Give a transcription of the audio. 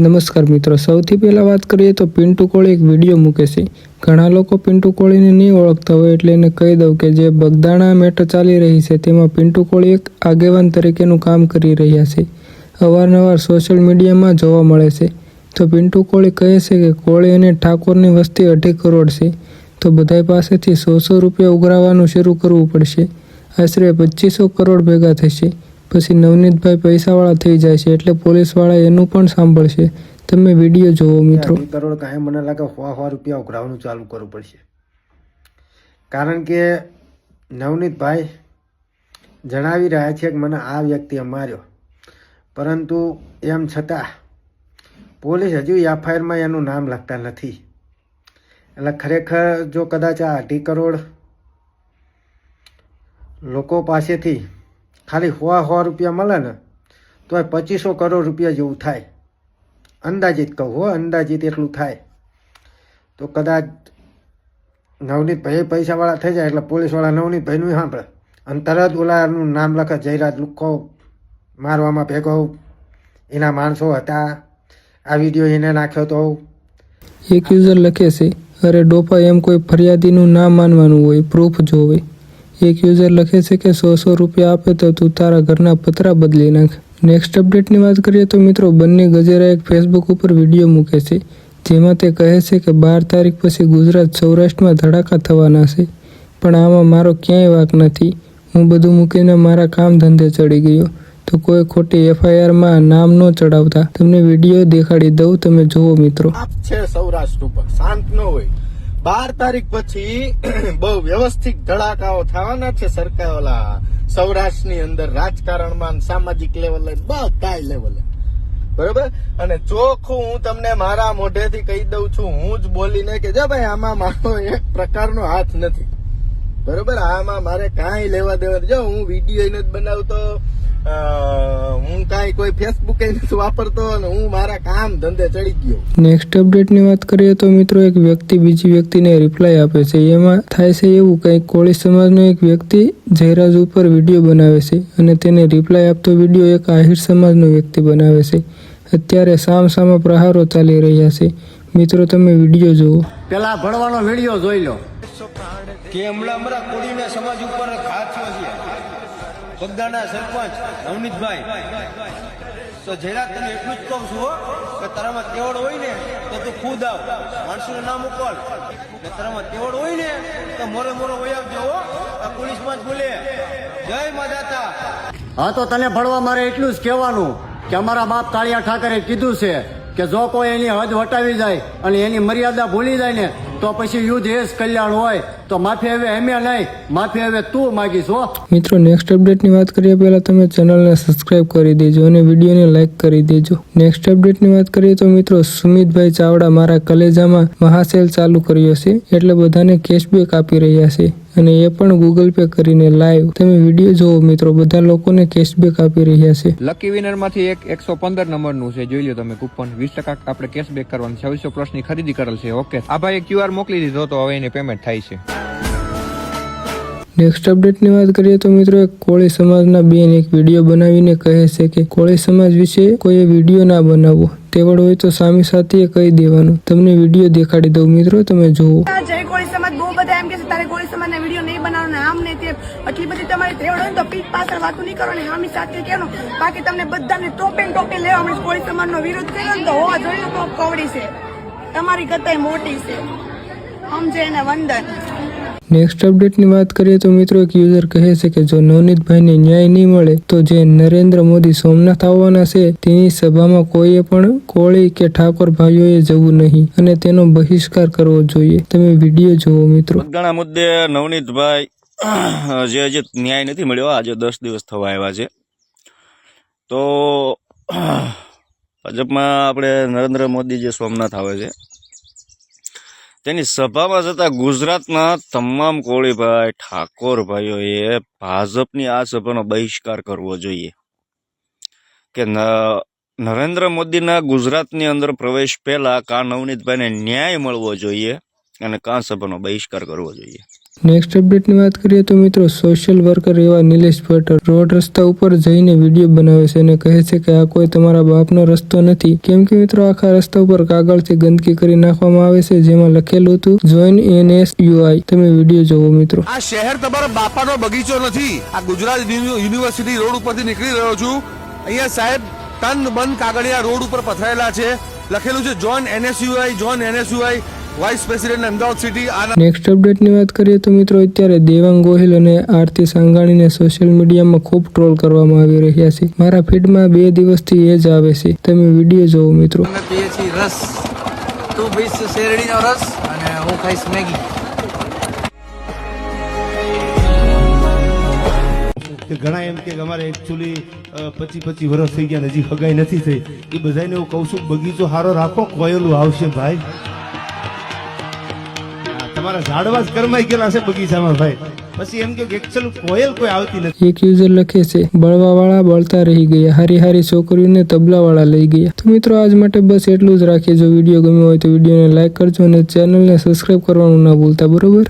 નમસ્કાર મિત્રો, સૌથી પહેલાં વાત કરીએ તો પિન્ટુ કોળી એક વીડિયો મૂકે છે. ઘણા લોકો પિન્ટુ કોળીને નહીં ઓળખતા હોય એટલે એને કહી દઉં કે જે બગદાણા મેટર ચાલી રહી છે, તેમાં પિન્ટુ કોળી એક આગેવાન તરીકેનું કામ કરી રહ્યા છે. અવારનવાર સોશિયલ મીડિયામાં જોવા મળે છે. તો પિન્ટુ કોળી કહે છે કે કોળી અને ઠાકોરની વસ્તી અઢી કરોડ છે. તો બધાય પાસેથી સો સો રૂપિયા ઉઘરાવવાનું શરૂ કરવું પડશે. આશરે પચીસો કરોડ ભેગા થશે. પછી નવનીતભાઈ પૈસાવાળા થઈ જાય છે એટલે પોલીસવાળા એનું પણ સાંભળશે. તમે વીડિયો જોવો મિત્રો. કરોડ કાંઈ મને લાગે સો સો રૂપિયા ઉઘરાવવાનું ચાલુ કરવું પડશે. કારણ કે નવનીતભાઈ જણાવી રહ્યા છે કે મને આ વ્યક્તિએ માર્યો. પરંતુ એમ છતાં પોલીસ હજુ એફઆઈઆરમાં એનું નામ લખતા નથી. એટલે ખરેખર જો કદાચ આ અઢી કરોડ લોકો પાસેથી ખાલી હોવા હોવા રૂપિયા મળે ને તો એ પચીસો કરોડ રૂપિયા જેવું થાય. અંદાજિત કહું હો, અંદાજિત એટલું થાય. તો કદાચ નવનીતભાઈ પૈસાવાળા થઈ જાય, એટલે પોલીસવાળા નવનીત ભાઈનું સાંભળે. અને તરત ઓલાનું નામ લખે, જયરાજ લુખો, મારવામાં ભેગો એના માણસો હતા. આ વીડિયો એને નાખ્યો તો એક યુઝર લખે છે, અરે ડોપા, એમ કોઈ ફરિયાદીનું ના માનવાનું હોય પ્રૂફ જોવે. એક યુઝર લખે છે કે સો સો રૂપિયા આપે તો તું તારા ઘરના પતરા બદલી નાખ. નેક્સ્ટ અપડેટની વાત કરીએ તો મિત્રો બંને ગજેરા એક ફેસબુક ઉપર વીડિયો મૂકે છે. જેમાં તે કહે છે કે બાર તારીખ પછી ગુજરાત સૌરાષ્ટ્રમાં ધડાકા થવાના છે. પણ આમાં મારો ક્યાંય વાક નથી. હું બધું મૂકીને મારા કામ ધંધે ચડી ગયો. તો કોઈ ખોટી એફઆઈઆરમાં નામ ન ચડાવતા. તમને વીડિયો દેખાડી દઉં, તમે જુઓ મિત્રો. છે સૌરાષ્ટ્ર ઉપર. શાંત ન હોય. બાર તારીખ પછી બહુ વ્યવસ્થિત ધડાકાઓ થવાના છે સરકાર ઓલા સૌરાષ્ટ્રની અંદર રાજકારણમાં સામાજિક લેવલે બધા લેવલે બરોબર? અને ચોખ્ખું હું તમને મારા મોઢેથી કહી દઉં છું, હું જ બોલીને કે જો ભાઈ આમાં મારો એક પ્રકારનો હાથ નથી. બરોબર? આમાં મારે કાંઈ લેવા દેવા. જો હું વીડિયો નથી બનાવતો હું કાંઈ કોઈ ફેસબુક નથી વાપરતો અને હું મારા કામ ધંધે ચડી ગયો. નેક્સ્ટ અપડેટની વાત કરીએ તો મિત્રો એક વ્યક્તિ બીજી વ્યક્તિને રિપ્લાય આપે છે. એમાં થાય છે એવું કંઈક કોળી સમાજનો એક વ્યક્તિ જયરાજ ઉપર વીડિયો બનાવે છે અને તેને રિપ્લાય આપતો વીડિયો એક આહિર સમાજનો વ્યક્તિ બનાવે છે. અત્યારે સામ સામા પ્રહારો ચાલી રહ્યા છે. મિત્રો તમે વીડિયો જુઓ. પેલા ભણવાનો વીડિયો જોઈ લો. કે હમણાં હમણાં કોળીના સમાજ ઉપર ઘા થયો છે. બગદાના સરપંચ નવનીતભાઈ. તો જેરા તને એટલું જ કહું છું કે તારામાં તેવડ હોય ને, તો તું ખુદ આવ. માણસોનું નામ ઉપર કે તારામાં તેવડ હોય ને, તો મોરે મોરો વહી આવજો આ પોલીસમાં જ બોલે. જય માતા હા, તો તને ભણવા મારે એટલું જ કહેવાનું કે અમારા બાપ કાળિયા ઠાકરે કીધું છે કે જો કોઈ એની હદ વટાવી જાય અને એની મર્યાદા ભૂલી જાય ને તો પછી યુદ્ધ એ જ કલ્યાણ હોય. તો માફી હવે અમે નહીં. માફી હવે તું માગીશ હો. મિત્રો નેક્સ્ટ અપડેટની વાત કરીએ પહેલાં તમે ચેનલને સબસ્ક્રાઇબ કરી દેજો અને વિડીયોને લાઇક કરી દેજો. નેક્સ્ટ અપડેટની વાત કરીએ તો મિત્રો સુમિતભાઈ ચાવડા મારા કલેજામાં મહાસેલ ચાલુ કર્યો છે એટલે બધાને કેશબેક આપી રહ્યા છે. અને એ પણ ગૂગલ પે કરીને લાઈવ તમે વીડિયો જોવો મિત્રો બધા લોકોને કેશબેક આપી રહ્યા છે. લકી વિનરમાંથી એક એકસો પંદર નંબરનું છે જોઈ લો તમે કૂપન વીસ ટકા આપણે કેશબેક કરવાનું છે છવ્વીસો પ્લસની ખરીદી કરેલ છે ઓકે આ ભાઈ ક્યુઆર મોકલી દીધો તો હવે એને પેમેન્ટ થાય છે. નેક્સ્ટ અપડેટની વાત કરીએ તો મિત્રો કોળી સમાજના બેન એક વીડિયો બનાવીને કહે છે કે, કોળી સમાજ વિશે કોઈએ વીડિયો ના બનાવવો. તેવડ હોય તો સામી સાથે કહી દેવાનું. તમને વીડિયો દેખાડી દઉં મિત્રો, તમે જુઓ. જય કોળી સમાજ. બહુ બધા એમ કે છે, તારે કોળી સમાજના વીડિયો નહીં બનાવવાનો, આમ નહીં આટલી બધી તમારી તેવડ પાછળ વાતું નહીં કરો ને સાથે કેનો બાકી તમને બધાને ટોપે ટોપે લેવા મળે કોળી સમાજનો વિરોધ કર્યો તમારી કતાય મોટી છે. સમજે એને વંદન. નેક્સ્ટ અપડેટની વાત કરીએ તો મિત્રો એક યુઝર કહે છે કે જો નવનીતભાઈને ન્યાય નહીં મળે, તો જે નરેન્દ્ર મોદી સોમનાથ આવવાના છે, તેની સભામાં કોઈએ પણ કોળી કે ઠાકોર ભાઈઓએ જવું નહીં અને તેનો બહિષ્કાર કરવો જોઈએ. તમે વીડિયો જુઓ મિત્રો. ઘણા મુદ્દે નવનીતભાઈ જે હજી ન્યાય નથી મળ્યો. આજે દસ દિવસ થવા આવ્યા છે. તો ભાજપમાં આપણે નરેન્દ્ર મોદી જે સોમનાથ આવે છે તેની સભામાં જતા ગુજરાતના તમામ કોળીભાઈ ઠાકોર ભાઈઓએ ભાજપની આ સભાનો બહિષ્કાર કરવો જોઈએ. કે નરેન્દ્ર મોદીના ગુજરાતની અંદર પ્રવેશ પહેલા કા નવનીતભાઈને ન્યાય મળવો જોઈએ અને કાં સભાનો બહિષ્કાર કરવો જોઈએ? નેક્સ્ટ અપડેટની વાત કરીએ તો મિત્રો સોશિયલ વર્કર એવા નિલેશ ભટ્ટ રોડ રસ્તા ઉપર જઈને વીડિયો બનાવે છે અને કહે છે કે આ કોઈ તમારા બાપનો રસ્તો નથી. કેમ કે મિત્રો આખા રસ્તા ઉપર કાગળથી ગંદકી કરી નાખવામાં આવે છે, જેમાં લખેલું હતું જોઈન એનએસ યુઆઈ તમે વીડિયો જોવો મિત્રો. આ શહેર તમારા બાપાનો બગીચો નથી. આ ગુજરાત યુનિ- યુનિવર્સિટી રોડ ઉપરથી નીકળી રહ્યો છું. અહીંયા સાહેબ, તન બંધ કાગળિયા રોડ ઉપર પથરાયેલા છે. લખેલું છે join NSUI join NSUI vice president Ahmedabad city next અપડેટની વાત કરીએ તો મિત્રો અત્યારે દેવાંગ ગોહિલ અને આરતી સાંગાણીને સોશિયલ મીડિયામાં ખૂબ ટ્રોલ કરવામાં આવી રહ્યા છે. મારા ફીડમાં બે દિવસથી એ જ આવે છે. તમે વીડિયો જોવો મિત્રો. અમે પીએ છીએ રસ. તું પીશ શેરડીનો રસ અને હું ખાઈશ મેગી. ઘણા એમ કે અમારે એકચ્યુઅલી પચી પચી વર્ષ થઈ ગયા હજી હગાઈ નથી થઈ. એ બધાને હું કહું છું બગીચો સારો રાખો કોયલું આવશે ભાઈ. તમારા ઝાડવા જ કરમાઈ ગયેલા છે બગીચામાં ભાઈ. પછી એમ કે એકચલ કોયલ કોઈ આવતી નથી. એક યુઝર લખે છે, બળવાવાળા બળતા રહી ગયા. હારી હારી છોકરીઓને તબલાવાળા લઈ ગયા. તો મિત્રો, આજ માટે બસ એટલું જ રાખીએ. જો વીડિયો ગમ્યો હોય તો વિડીયોને લાઈક કરજો અને ચેનલને સબસ્ક્રાઈબ કરવાનું ના ભૂલતા, બરોબર?